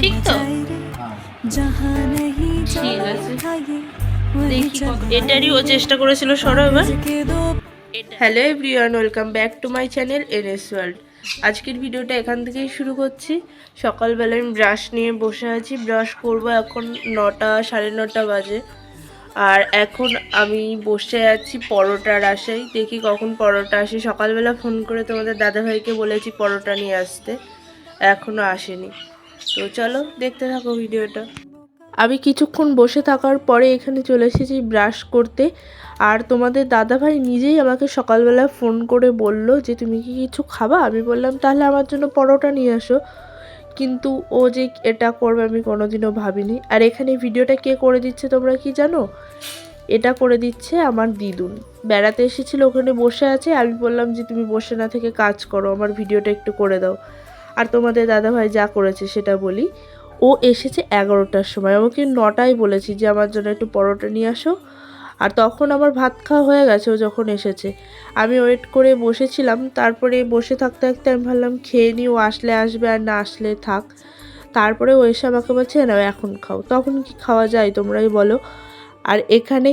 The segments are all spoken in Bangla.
ঠিক তো? ঠিক আছে। এটারই ও চেষ্টা করেছিল সরো hello everyone welcome back to my channel N S world. আজকের ভিডিওটা এখান থেকেই শুরু করছি। সকালবেলা আমি ব্রাশ নিয়ে বসে আছি। ব্রাশ করব এখন নটা সাড়ে নটা বাজে। আর এখন আমি বসে আছি পরোটার আশাই দেখি কখন পরোটা আসে। সকালবেলা ফোন করে তোমাদের দাদাভাইকে বলেছি পরোটা নিয়ে আসতে। এখনও আসেনি। তো চলো দেখতে থাকো ভিডিওটা। আমি কিছুক্ষণ বসে থাকার পরে এখানে চলে এসেছি ব্রাশ করতে। আর তোমাদের দাদাভাই নিজেই আমাকে সকালবেলা ফোন করে বলল যে, তুমি কি কিছু খাবা? আমি বললাম, তাহলে আমার জন্য পরোটা নিয়ে আসো। কিন্তু ও যে এটা করবে আমি কোনোদিনও ভাবিনি। আর এখানে ভিডিওটা কে করে দিচ্ছে তোমরা কি জানো? এটা করে দিচ্ছে আমার দিদুন। বেড়াতে এসেছিল, ওখানে বসে আছে। আমি বললাম যে, তুমি বসে না থেকে কাজ করো, আমার ভিডিওটা একটু করে দাও। আর তোমাদের দাদাভাই যা করেছে সেটা বলি। ও এসেছে এগারোটার সময়। আমাকে নটায় বলেছি যে, আমার জন্য একটু পরোটা নিয়ে আসো। আর তখন আমার ভাত খাওয়া হয়ে গেছে, ও যখন এসেছে। আমি ওয়েট করে বসেছিলাম। তারপরে বসে থাকতে থাকতে আমি ভাবলাম, খেয়ে নিই ও আসলে আসবে আর না আসলে থাক। তারপরে ও এসে আমাকে বলছে না এখন খাও। তখন কি খাওয়া যায় তোমরাই বলো। আর এখানে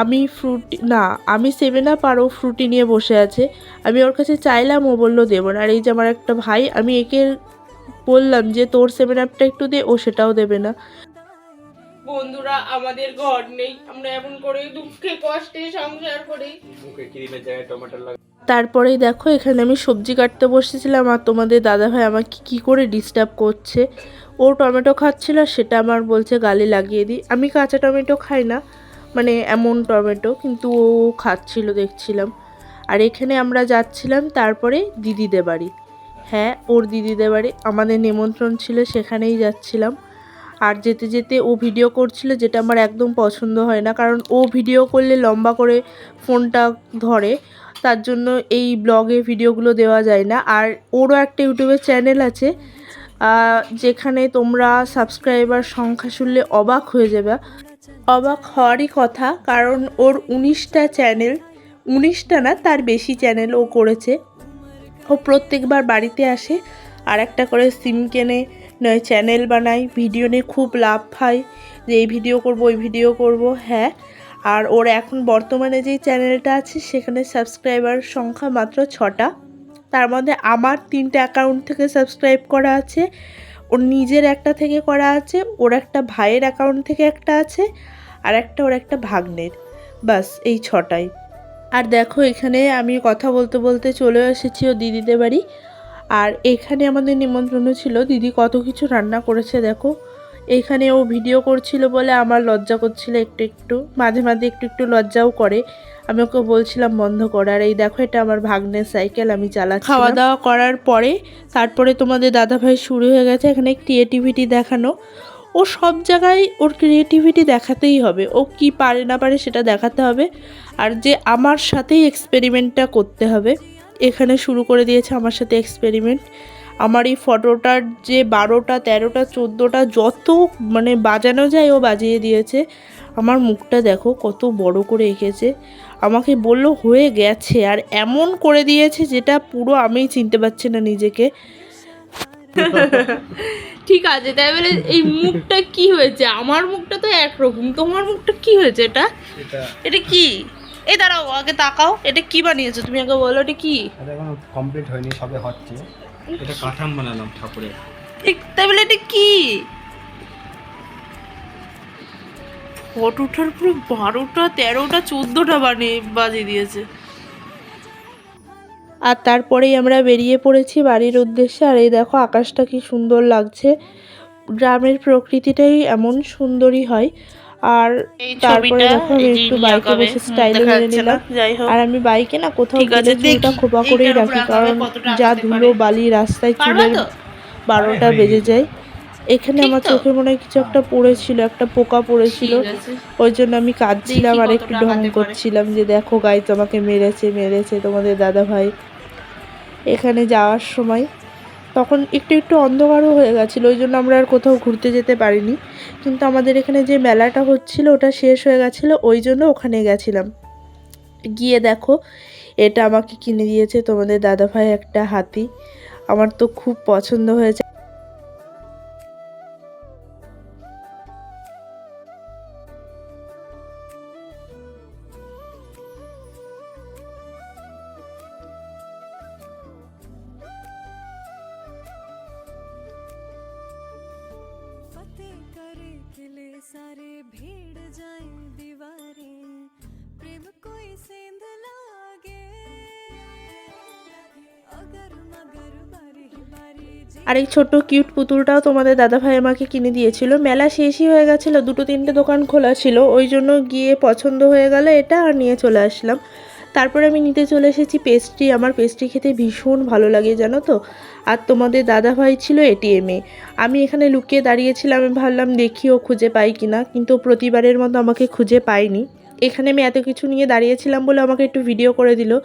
আমি ফ্রুটি না আমি সেভেন আপ আর ও ফ্রুটি নিয়ে বসে আছে। আমি ওর কাছে চাইলাম ও বলল দেবো না। আর এই যে আমার একটা ভাই আমি একে বললাম যে তোর সেভেন আপটা একটু দে ও সেটাও দেবে না। বন্ধুরা আমাদের ঘর নেই। আমরা এমন করে দুঃখে কষ্টে সংসার করি। মুখে ক্রিমের জায়গায় টমেটো লাগা তারপরেই দেখো এখানে আমি সবজি কাটতে বসেছিলাম আর তোমাদের দাদাভাই আমাকে কি করে ডিস্টার্ব করছে। ও টমেটো খাচ্ছিল সেটা আমার বলছে গালে লাগিয়ে দিই আমি কাঁচা টমেটো খাই না। মানে এমন টমেটো, কিন্তু ও খাচ্ছিল, দেখছিলাম। আর এখানে আমরা যাচ্ছিলাম তারপরে দিদিদের বাড়ি। হ্যাঁ ওর দিদিদের বাড়ি। আমাদের নিমন্ত্রণ ছিল, সেখানেই যাচ্ছিলাম। আর যেতে যেতে ও ভিডিও করছিল, যেটা আমার একদম পছন্দ হয় না। কারণ ও ভিডিও করলে লম্বা করে ফোনটা ধরে। তার জন্য এই ব্লগে ভিডিওগুলো দেওয়া যায় না। আর ওরও একটা ইউটিউবের চ্যানেল আছে যেখানে তোমরা সাবস্ক্রাইবার সংখ্যা শুনলে অবাক হয়ে যাবে। অবাক হওয়ারই কথা, কারণ ওর উনিশটা চ্যানেল, উনিশটা না, তার বেশি চ্যানেল ও করেছে। ও প্রত্যেকবার বাড়িতে আসে, আর একটা করে সিম কেনে, নয় চ্যানেল বানায়, ভিডিও নিয়ে খুব লাভ পায় যে এই ভিডিও করব, ওই ভিডিও করব হ্যাঁ। আর ওর এখন বর্তমানে যেই চ্যানেলটা আছে, সেখানে সাবস্ক্রাইবার সংখ্যা মাত্র ছটা। তার মধ্যে আমার তিনটে অ্যাকাউন্ট থেকে সাবস্ক্রাইব করা আছে ওর নিজের একটা থেকে করা আছে, ওর একটা ভাইয়ের অ্যাকাউন্ট থেকে একটা আছে, আর একটা ওর একটা ভাগ্নের। বাস, এই ছটাই। আর দেখো, এখানে আমি কথা বলতে বলতে চলে এসেছি ও দিদিদের বাড়ি। আর এখানে আমাদের নিমন্ত্রণ ছিল, দিদি কত কিছু রান্না করেছে দেখো। এখানে ও ভিডিও করছিল বলে আমার লজ্জা করছিল একটু একটু। মাঝে মাঝে একটু একটু লজ্জাও করে। আমি ওকে বলছিলাম, বন্ধ করে। আর এই দেখো, এটা আমার ভাগ্নের সাইকেল আমি চালাচ্ছি খাওয়া দাওয়া করার পরে তারপরে তোমাদের দাদাভাই শুরু হয়ে গেছে এখানে ক্রিয়েটিভিটি দেখানো। ও সব জায়গায় ওর ক্রিয়েটিভিটি দেখাতেই হবে। ও কি পারে না পারে সেটা দেখাতে হবে। আর যে আমার সাথেই এক্সপেরিমেন্টটা করতে হবে। এখানে শুরু করে দিয়েছে আমার সাথে এক্সপেরিমেন্ট আমার এই ফটোটার যে বারোটা তেরোটা চোদ্দোটা যত মানে বাজানো যায় ও বাজিয়ে দিয়েছে। আমার মুখটা দেখো কত বড় করে এঁকেছে। আমাকে বলল হয়ে গেছে। আর এমন করে দিয়েছে যেটা পুরো আমিই চিনতে পারছি না নিজেকে। ঠিক আছে তাই বলে এই মুখটা কি হয়েছে? আমার মুখটা তো একরকম। তোমার মুখটা কি হয়েছে এটা? এটা এটা কি? এই দাঁড়াও আগে তাকাও। এটা কি বানিয়েছো? তুমি আগে বলো এটা কি? কমপ্লিট হয়নি সবে হচ্ছে। এটা কাঠাম বানালাম ঠাকুরের। বলে এটা কি? ফটোটার পুরো বারোটা তেরোটা চোদ্দোটা বানিয়ে বাজিয়ে দিয়েছে। আর তারপরেই আমরা বেরিয়ে পড়েছি বাড়ির উদ্দেশ্যে আর এই দেখো আকাশটা কি সুন্দর লাগছে। গ্রামের প্রকৃতিটাই এমন সুন্দরই হয়। আর তারপরে দেখো আমি একটু বাইকে বসে স্টাইলে মেরে নিলাম আর আমি বাইকে না কোথাও গেলে চুলটা খোপা করেই রাখি কারণ যা ধুলো বালি রাস্তায় চুলের বারোটা বেজে যায়। এখানে আমার? চোখে মনে হয় কিছু একটা পড়েছিল একটা পোকা পড়েছিল। ওই জন্য আমি কাঁদছিলাম আর একটু ঢং করছিলাম যে দেখো গাই তোমাকে মেরেছে মেরেছে তোমাদের দাদা ভাই এখানে যাওয়ার সময় তখন একটু একটু অন্ধকারও হয়ে গেছিল, ওই জন্য আমরা আর কোথাও ঘুরতে যেতে পারিনি। কিন্তু আমাদের এখানে যে মেলাটা হচ্ছিল, ওটা শেষ হয়ে গেছিল, ওই জন্য ওখানে গেছিলাম। গিয়ে দেখো, এটা আমাকে কিনে দিয়েছে তোমাদের দাদাভাই একটা হাতি। আমার তো খুব পছন্দ হয়েছে। আর এই ছোট্ট কিউট পুতুলটাও তোমাদের দাদাভাই আমাকে কিনে দিয়েছিল। মেলা শেষই হয়ে গেছিল, দুটো তিনটে দোকান খোলা ছিল, ওই জন্য গিয়ে পছন্দ হয়ে গেল এটা আর নিয়ে চলে আসলাম। তারপরে আমি নিতে চলে এসেছি পেস্ট্রি আমার পেস্ট্রি খেতে ভীষণ ভালো লাগে, জানো তো? আর তোমাদের দাদাভাই ছিল এটিএমে আমি এখানে লুকিয়ে দাঁড়িয়েছিলাম, আমি ভাবলাম দেখি ও খুঁজে পাই কিনা, কিন্তু প্রতিবারের মতো আমাকে খুঁজে পাইনি এখানে আমি এত কিছু নিয়ে দাঁড়িয়েছিলাম বলে আমাকে একটু ভিডিও করে দিল।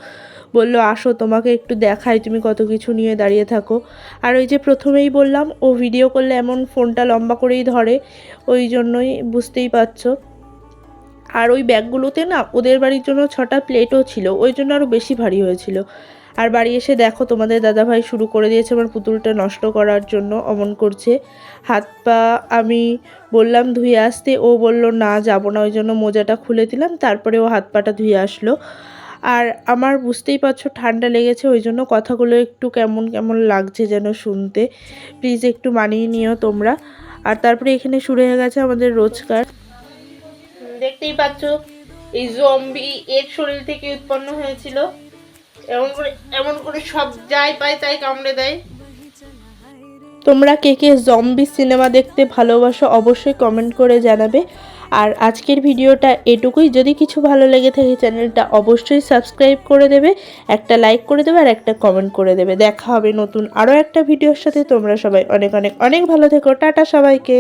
বলল, আসো, তোমাকে একটু দেখাই, তুমি কত কিছু নিয়ে দাঁড়িয়ে থাকো। আর ওই যে প্রথমেই বললাম, ও ভিডিও করলে এমন ফোনটা লম্বা করেই ধরে, ওই জন্যই বুঝতেই পারছ। আর ওই ব্যাগগুলোতে না, ওদের বাড়ির জন্য ছটা প্লেটও ছিল, ওই জন্য আরও বেশি ভারী হয়েছিল। আর বাড়ি এসে দেখো তোমাদের দাদাভাই শুরু করে দিয়েছে আমার পুতুলটা নষ্ট করার জন্য, অমন করছে। হাত পা আমি বললাম, ধুয়ে আসতে। ও বলল, না, যাব না। ওই জন্য মোজাটা খুলে দিলাম, তারপরে ও হাত পাটা ধুয়ে আসলো। আর আমার বুঝতেই পারছ, ঠান্ডা লেগেছে, ওই জন্য কথাগুলো একটু কেমন কেমন লাগছে যেন শুনতে। প্লিজ একটু মানিয়ে নিও তোমরা। আর তারপরে এখানে শুরু হয়ে গেছে আমাদের রোজকার দেখতেই পাচ্ছ, এই জম্বি এর শরীর থেকে উৎপন্ন হয়েছিল। এমন করে এমন করে সব যাই পায় তাই কামড়ে দেয়। তোমরা কে কে জম্বি সিনেমা দেখতে ভালোবাসো অবশ্যই কমেন্ট করে জানাবে। আর আজকের ভিডিওটা এটুকুই। যদি কিছু ভালো লেগে থাকে চ্যানেলটা অবশ্যই সাবস্ক্রাইব করে দেবে, একটা লাইক করে দেবে আর একটা কমেন্ট করে দেবে। দেখা হবে নতুন আরও একটা ভিডিওর সাথে। তোমরা সবাই অনেক অনেক অনেক ভালো থেকো। টাটা সবাইকে।